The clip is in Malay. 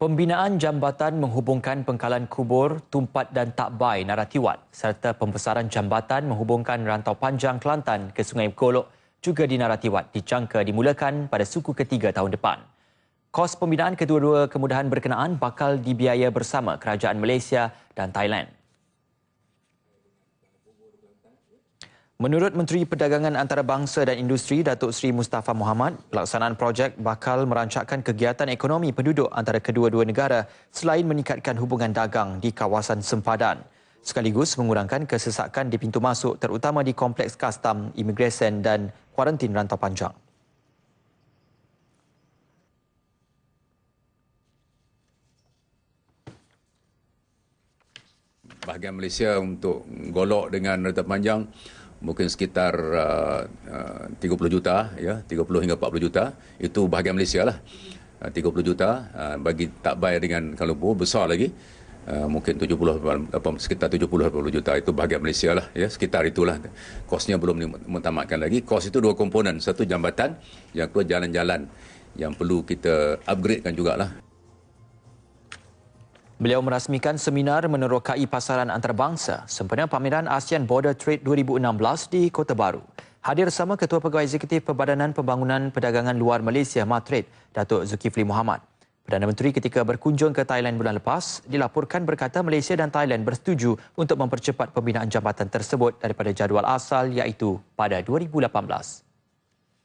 Pembinaan jambatan menghubungkan pengkalan kubur, tumpat dan takbai Naratiwat serta pembesaran jambatan menghubungkan rantau panjang Kelantan ke Sungai Golok juga di Naratiwat dijangka dimulakan pada suku ketiga tahun depan. Kos pembinaan kedua-dua kemudahan berkenaan bakal dibiaya bersama kerajaan Malaysia dan Thailand. Menurut Menteri Perdagangan Antarabangsa dan Industri Datuk Seri Mustafa Muhammad, pelaksanaan projek bakal merancangkan kegiatan ekonomi penduduk antara kedua-dua negara selain meningkatkan hubungan dagang di kawasan sempadan. Sekaligus mengurangkan kesesakan di pintu masuk terutama di kompleks kastam, imigresen dan kuarantin rantau panjang. Bahagian Malaysia untuk golok dengan rantau panjang mungkin sekitar uh, uh, 30 juta ya 30 hingga 40 juta. Itu bahagian Malaysia lah. Uh, 30 juta uh, bagi tak bayar dengan Lumpur besar lagi uh, mungkin 70 apa sekitar 70 80 juta. Itu bahagian Malaysia lah ya sekitar itulah. Kosnya belum ditamatkan lagi. Kos itu dua komponen. Satu jambatan yang kedua jalan-jalan yang perlu kita upgradekan jugalah Beliau merasmikan seminar menerokai pasaran antarabangsa sempena pameran ASEAN Border Trade 2016 di Kota Baru. Hadir sama Ketua Pegawai Eksekutif Perbadanan Pembangunan Perdagangan Luar Malaysia Matrade, Datuk Zulkifli Muhammad. Perdana Menteri ketika berkunjung ke Thailand bulan lepas dilaporkan berkata Malaysia dan Thailand bersetuju untuk mempercepat pembinaan jambatan tersebut daripada jadual asal iaitu pada 2018.